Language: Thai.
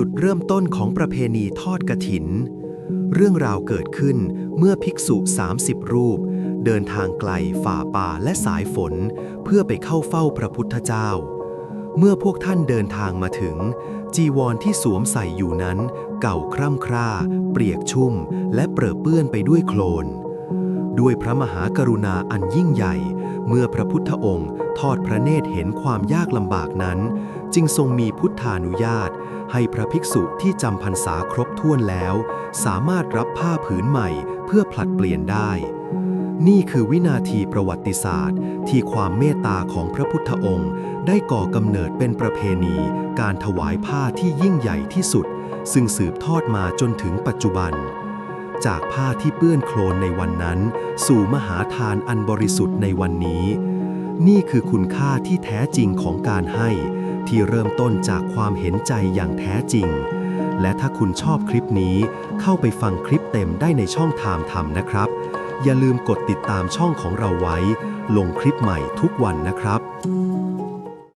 จุดเริ่มต้นของประเพณีทอดกระถิน เรื่องราวเกิดขึ้นเมื่อภิกษุ 30 รูป เดินทางไกลฝ่าป่าและสายฝน เพื่อไปเข้าเฝ้าพระพุทธเจ้า เมื่อพวกท่านเดินทางมาถึง จีวรที่สวมใส่อยู่นั้น เก่าคร่ำคร่า เปียกชุ่ม และเปรอะเปื้อนไปด้วยโคลน ด้วยพระมหากรุณาอันยิ่งใหญ่ เมื่อพระพุทธองค์ทอดพระเนตรเห็นความยากลำบากนั้น จึงทรงมีพุทธานุญาต ให้พระภิกษุที่จำพรรษาครบถ้วนแล้ว สามารถรับผ้าผืนใหม่เพื่อผลัดเปลี่ยนได้ นี่คือวินาทีประวัติศาสตร์ ที่ความเมตตาของพระพุทธองค์ ได้ก่อกำเนิดเป็นประเพณี การถวายผ้าที่ยิ่งใหญ่ที่สุด ซึ่งสืบทอดมาจนถึงปัจจุบัน จากผ้าที่เปื้อนโคลนในวันนั้น สู่มหาทานอันบริสุทธิ์ในวันนี้ นี่คือคุณค่าที่แท้จริงของการให้ ที่เริ่มต้นจากความเห็นใจอย่างแท้จริง และถ้าคุณชอบคลิปนี้ เข้าไปฟังคลิปเต็มได้ในช่องทามธรรมนะครับ อย่าลืมกดติดตามช่องของเราไว้ ลงคลิปใหม่ทุกวันนะครับ